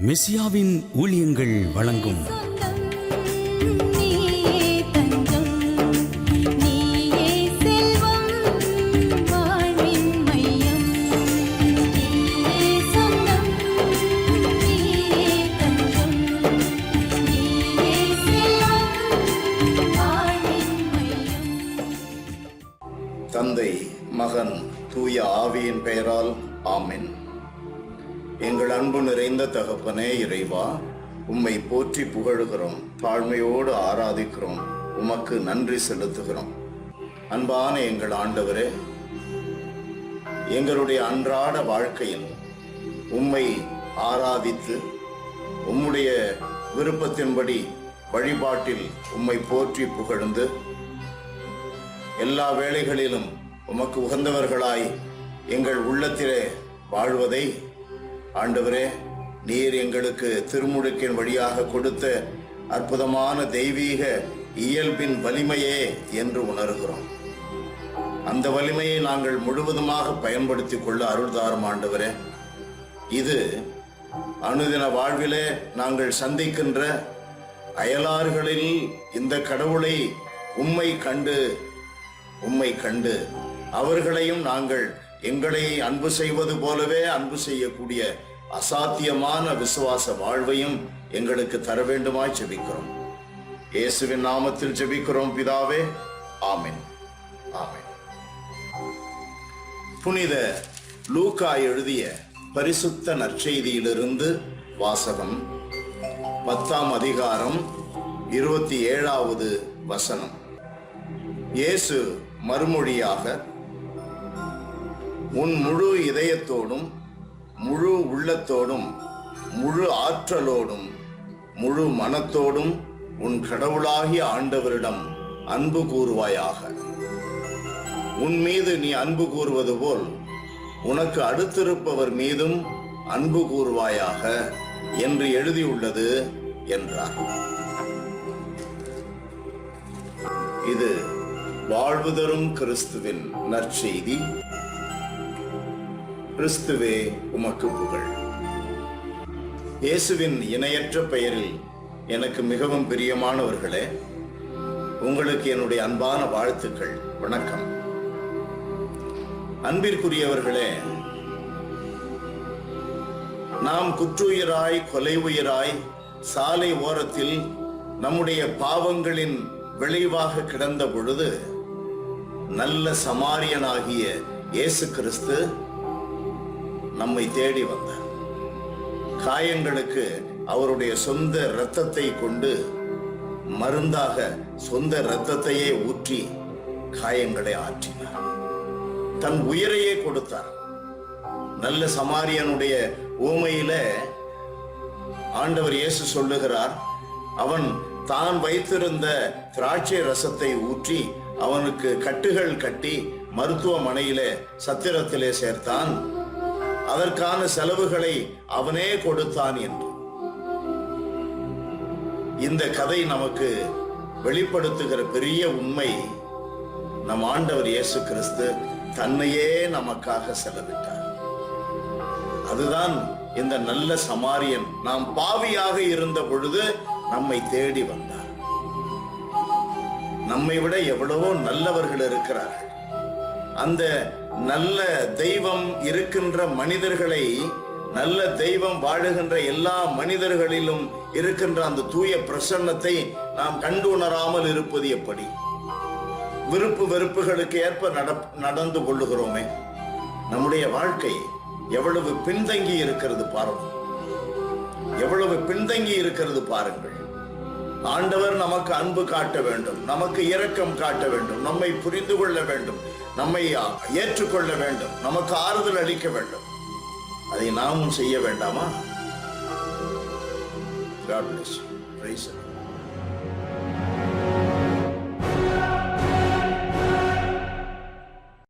மெசியாவின் ஊழியங்கள் வழங்கும். தந்தை மகன் தூய ஆவியின் பெயரால் ஆமென். எங்கள் அன்பு நிறைந்த தகப்பனே இறைவா உம்மை போற்றி புகழுகிறோம் தாழ்மையோடு ஆராதிக்கிறோம் உமக்கு நன்றி செலுத்துகிறோம். அன்பான எங்கள் ஆண்டவரே எங்களுடைய அன்றாட வாழ்க்கையில் உம்மை ஆராதித்து உம்முடைய விருப்பத்தின்படி வழிபாட்டில் உம்மை போற்றி புகழ்ந்து எல்லா வேளைகளிலும் உமக்கு உகந்தவர்களாய் எங்கள் உள்ளத்திலே வாழ்வதை ஆண்டவரே நீர் எங்களுக்கு திருமுழுக்கின் வழியாக கொடுத்த அற்புதமான தெய்வீக இயல்பின் வலிமையே என்று உணர்கிறோம். அந்த வலிமையை நாங்கள் முழுவதுமாக பயன்படுத்திக் கொள்ள அருள்தாரும் ஆண்டவரே. இது அனுதின வாழ்விலே நாங்கள் சந்திக்கின்ற அயலாறுகளில் இந்த கடவுளை உம்மை கண்டு உம்மை கண்டு அவர்களையும் நாங்கள் எங்களை அன்பு செய்வது போலவே அன்பு செய்யக்கூடிய அசாத்தியமான விசுவாச வாழ்வையும் எங்களுக்கு தர வேண்டுமாய் ஜெபிக்கிறோம். இயேசுவின் நாமத்தில் ஜெபிக்கிறோம் பிதாவே. ஆமின். ஆமின். புனித லூக்கா எழுதிய பரிசுத்த நற்செய்தியிலிருந்து வாசகம் பத்தாம் அதிகாரம் இருபத்தி ஏழாவது வசனம். இயேசு மறுமொழியாக உன் முழு இதயத்தோடும் முழு உள்ளத்தோடும் முழு ஆற்றலோடும் முழு மனத்தோடும் உன் கடவுளாகிய ஆண்டவரிடம் அன்பு கூறுவாயாக. உன் மீது நீ அன்பு கூறுவது போல் உனக்கு அடுத்திருப்பவர் மீதும் அன்பு கூறுவாயாக என்று எழுதியுள்ளது என்றார். இது வாழ்வு தரும் கிறிஸ்துவின் நற்செய்தி. கிறிஸ்துவே உமக்கு புகழ். இயேசுவின் இணையற்ற பெயரில் எனக்கு மிகவும் பிரியமானவர்களே உங்களுக்கு என்னுடைய அன்பான வாழ்த்துக்கள். வணக்கம். அன்பிற்குரியவர்களே நாம் குற்றுயிராய் கொலை உயிராய் சாலை ஓரத்தில் நம்முடைய பாவங்களின் விளைவாக கிடந்த பொழுது நல்ல சமாரியனாகிய இயேசு கிறிஸ்து நம்மை தேடி வந்தார். காயங்களுக்கு அவருடைய சொந்த இரத்தத்தை கொண்டு மருந்தாக சொந்த இரத்தத்தையே ஊற்றி காயங்களை ஆற்றினார். தன் உயிரையே கொடுத்தார். நல்ல சமாரியனுடைய ஊமையில ஆண்டவர் இயேசு சொல்லுகிறார் அவன் தான் வைத்திருந்த திராட்சை ரசத்தை ஊற்றி அவனுக்கு கட்டுகள் கட்டி மருத்துவமனையிலே சத்திரத்திலே சேர்த்தான். அதற்கான செலவுகளை அவனே கொடுத்தான் என்று. இந்த கதை நமக்கு வெளிப்படுத்துகிற பெரிய உண்மை நம் ஆண்டவர் இயேசு கிறிஸ்து தன்னையே நமக்காக செலவிட்டார். அதுதான் இந்த நல்ல சமாரியன். நாம் பாவியாக இருந்த பொழுது நம்மை தேடி வந்தார். நம்மை விட எவ்வளவோ நல்லவர்கள் இருக்கிறார்கள். அந்த நல்ல தெய்வம் இருக்கின்ற மனிதர்களை நல்ல தெய்வம் வாழுகின்ற எல்லா மனிதர்களிலும் இருக்கின்ற அந்த தூய பிரசன்னத்தை நாம் கண்டு உணராமல் இருப்பது எப்படி? விருப்பு வெறுப்புகளுக்கு ஏற்ப நட- நடந்து கொள்ளுகிறோமே. நம்முடைய வாழ்க்கை எவ்வளவு பின்தங்கி இருக்கிறது பாருங்கள் எவ்வளவு பின்தங்கி இருக்கிறது பாருங்கள். ஆண்டவர் நமக்கு அன்பு காட்ட வேண்டும் நமக்கு இரக்கம் காட்ட வேண்டும் நம்மை புரிந்து கொள்ள வேண்டும் நம்மை ஏற்றுக்கொள்ள வேண்டும் நமக்கு ஆறுதல் அளிக்க வேண்டும் அதை நாமும் செய்ய வேண்டாமா God bless you. Praise.